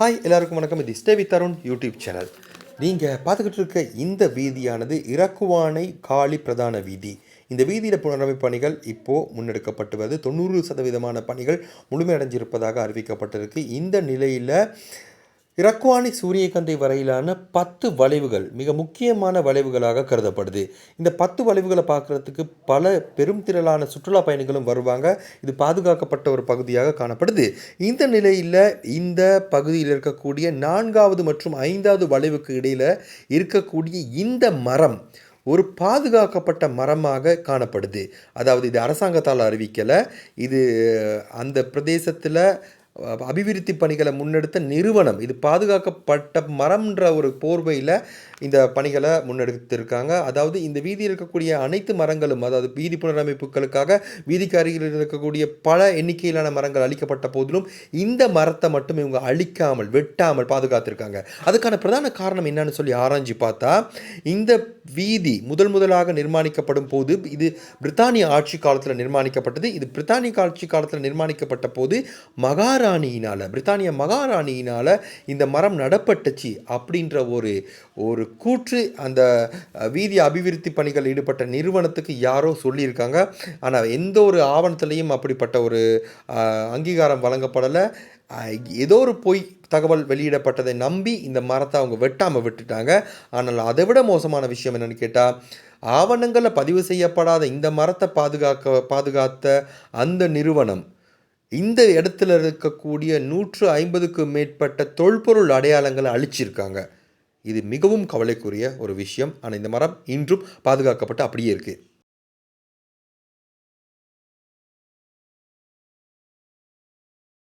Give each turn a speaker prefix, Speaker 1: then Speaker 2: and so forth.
Speaker 1: Hi எல்லாருக்கும் வணக்கம். இது ஸ்டேவி தருண் யூடியூப் சேனல். நீங்கள் பார்த்துக்கிட்டு இருக்க இந்த வீதியானது இறக்குவானை காளி பிரதான வீதி. இந்த வீதியில் புனரமைப்பு பணிகள் இப்போது முன்னெடுக்கப்பட்டு வருது தொண்ணூறு சதவீதமான பணிகள் முழுமையடைஞ்சிருப்பதாக அறிவிக்கப்பட்டிருக்கு. இந்த நிலையில் இறக்குவானி சூரியகந்தை வரையிலான பத்து வளைவுகள் மிக முக்கியமான வளைவுகளாக கருதப்படுது. இந்த பத்து வளைவுகளை பார்க்குறதுக்கு பல பெரும் திரளான சுற்றுலா பயணிகளும் வருவாங்க. இது பாதுகாக்கப்பட்ட ஒரு பகுதியாக காணப்படுது. இந்த நிலையில் இந்த பகுதியில் இருக்கக்கூடிய நான்காவது மற்றும் ஐந்தாவது வளைவுக்கு இடையில் இருக்கக்கூடிய இந்த மரம் ஒரு பாதுகாக்கப்பட்ட மரமாக காணப்படுது. அதாவது இது அரசாங்கத்தால் அறிவிக்கலை. இது அந்த பிரதேசத்தில் அபிவிருத்தி பணிகளை முன்னெடுத்த நிறுவனம். இது பாதுகாக்கப்பட்ட மரம்ன்ற ஒரு போர்வையில் இந்த பணிகளை முன்னெடுத்திருக்காங்க. அதாவது இந்த வீதியில் இருக்கக்கூடிய அனைத்து மரங்களும் அதாவது வீதி புனரமைப்புகளுக்காக வீதிக்கு அருகில் இருக்கக்கூடிய பல எண்ணிக்கையிலான மரங்கள் அழிக்கப்பட்ட போதிலும் இந்த மரத்தை மட்டும் இவங்க அழிக்காமல் வெட்டாமல் பாதுகாத்திருக்காங்க. அதுக்கான பிரதான காரணம் என்னன்னு சொல்லி ஆராய்ஞ்சு பார்த்தா இந்த வீதி முதல் முதலாக நிர்மாணிக்கப்படும் போது இது பிரித்தானிய ஆட்சி காலத்தில் நிர்மாணிக்கப்பட்டது. இது பிரித்தானிய ஆட்சி காலத்தில் நிர்மாணிக்கப்பட்ட போது மகாராணியினால் பிரித்தானிய மகாராணியினால் இந்த மரம் நடப்பட்டுச்சு அப்படின்ற ஒரு ஒரு கூற்று அந்த வீதி அபிவிருத்தி பணிகள் ஈடுபட்ட நிறுவனத்துக்கு யாரோ சொல்லியிருக்காங்க. ஆனால் எந்த ஒரு ஆவணத்துலேயும் அப்படிப்பட்ட ஒரு அங்கீகாரம் வழங்கப்படலை. ஏதோ ஒரு பொய் தகவல் வெளியிடப்பட்டதை நம்பி இந்த மரத்தை அவங்க வெட்டாமல் விட்டுட்டாங்க. ஆனால் அதை விட மோசமான விஷயம் என்னன்னு கேட்டால் ஆவணங்களில் பதிவு செய்யப்படாத இந்த மரத்தை பாதுகாக்க பாதுகாத்த அந்த நிறுவனம் இந்த இடத்துல இருக்கக்கூடிய நூற்று ஐம்பதுக்கும் மேற்பட்ட தொல்பொருள் அடையாளங்களை அழிச்சிருக்காங்க. இது மிகவும் கவலைக்குரிய ஒரு விஷயம். ஆனால் இந்த மரம் இன்றும் பாதுகாக்கப்பட்டு அப்படியே இருக்குது